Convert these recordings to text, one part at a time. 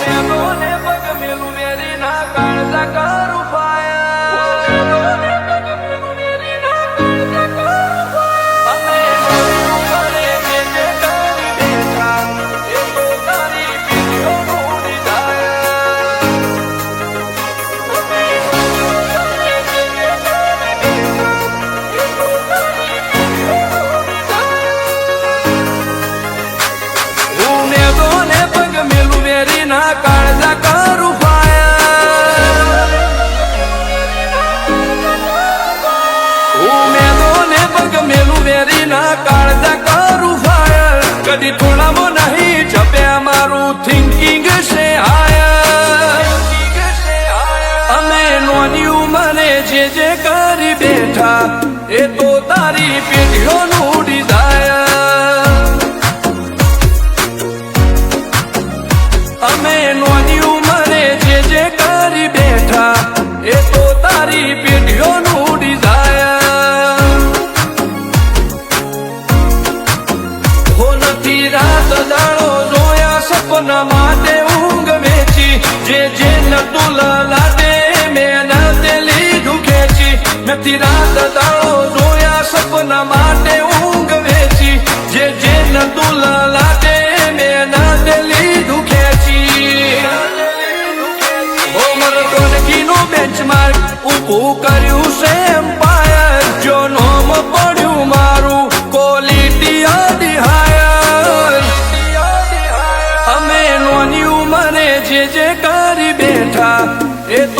મેલોને પગ મેલું વેરીના કાળજા કદી થોડામાં નહીં જપ્યા મારું થિંકિંગ ઊંઘ વેચી, જે જે નતું મેં તે મેં તે લીધું ખેંચી. બેન્ચમાર્ક ઊભું કર્યું છે. જે કરી બેઠા એ તો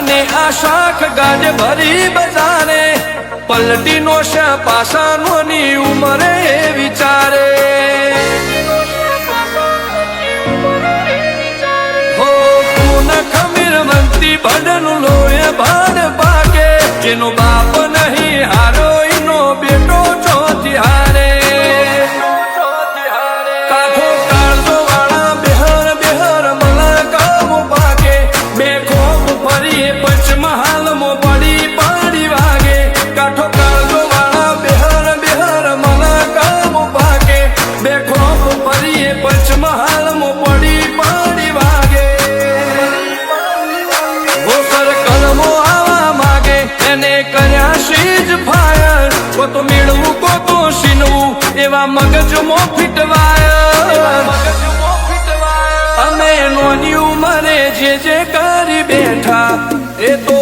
ને આ શાખ ગાજ ભરી બજારે. પલટી નો છે પાસાનો ની ઉમરે વિચારે. હો પૂન ખમીર મંતી ભડનું લોહે ભાર પાકે. જેનો મગજમો ફીટવાયર અમે નોની ઉંમરે જે જે કરી બેઠા. એ તો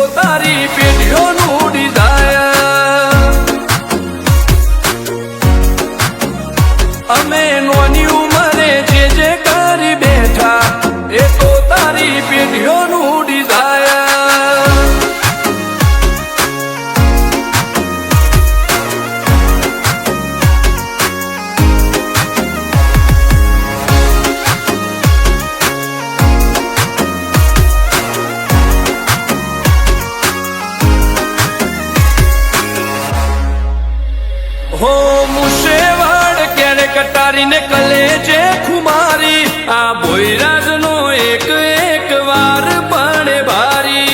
હો મુશેવાડ ક્યારે કટારીને કલે જે ખુમારી. આ ભોયરાજ નો એક એક વાર પાણે ભારી.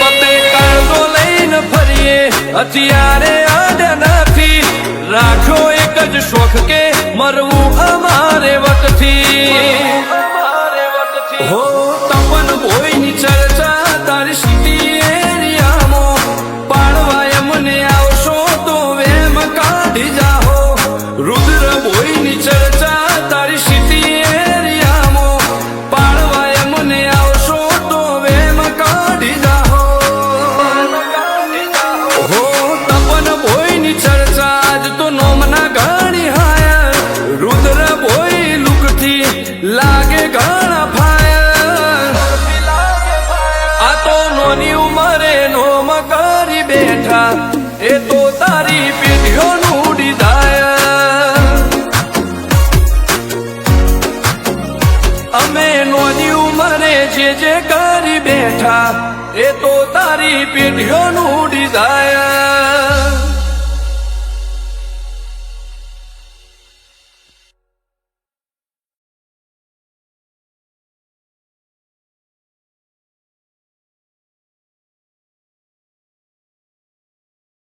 બતે કાળજો લઈને ફરીએ હથિયારે આડે નથી રાખો એક જ શોખ કે મરવું અમારે વટથી હો તપન ભોયની ચર્ચા કરી બેઠા એ તો તારી પીઢીઓનું ડિઝાયર